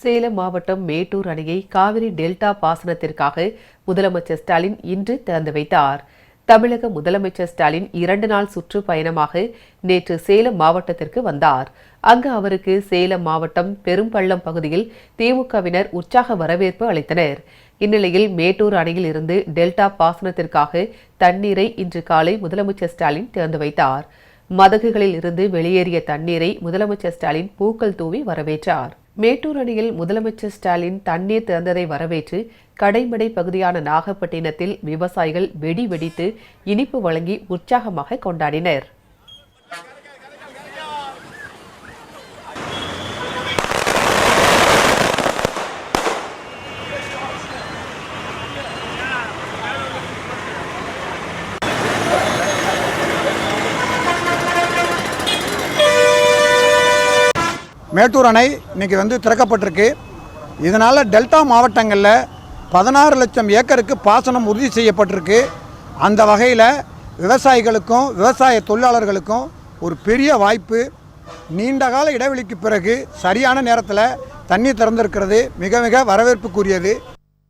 சேலம் மாவட்டம் மேட்டூர் அணையை காவிரி டெல்டா பாசனத்திற்காக முதலமைச்சர் ஸ்டாலின் இன்று திறந்து வைத்தார். தமிழக முதலமைச்சர் ஸ்டாலின் இரண்டு நாள் சுற்றுப்பயணமாக நேற்று சேலம் மாவட்டத்திற்கு வந்தார். அங்கு அவருக்கு சேலம் மாவட்டம் பெரும்பள்ளம் பகுதியில் திமுகவினர் உற்சாக வரவேற்பு அளித்தனர். இந்நிலையில் மேட்டூர் அணையில் இருந்து டெல்டா பாசனத்திற்காக தண்ணீரை இன்று காலை முதலமைச்சர் ஸ்டாலின் திறந்து வைத்தார். மதகுகளில் இருந்து வெளியேறிய தண்ணீரை முதலமைச்சர் ஸ்டாலின் பூக்கள் தூவி வரவேற்றார். மேட்டூர் அணியில் முதலமைச்சர் ஸ்டாலின் தண்ணீர் திறந்ததை வரவேற்று கடைமடை பகுதியான நாகப்பட்டினத்தில் விவசாயிகள் வெடி வெடித்து இனிப்பு வழங்கி உற்சாகமாக கொண்டாடினர். மேட்டூர் அணை இன்னைக்கு வந்து திறக்கப்பட்டிருக்கு. இதனால் டெல்டா மாவட்டங்களில் பதினாறு லட்சம் ஏக்கருக்கு பாசனம் உறுதி செய்யப்பட்டிருக்கு. அந்த வகையில் விவசாயிகளுக்கும் விவசாய தொழிலாளர்களுக்கும் ஒரு பெரிய வாய்ப்பு. நீண்ட கால இடைவெளிக்கு பிறகு சரியான நேரத்தில் தண்ணி திறந்திருக்கிறது. மிக மிக வரவேற்புக்குரியது.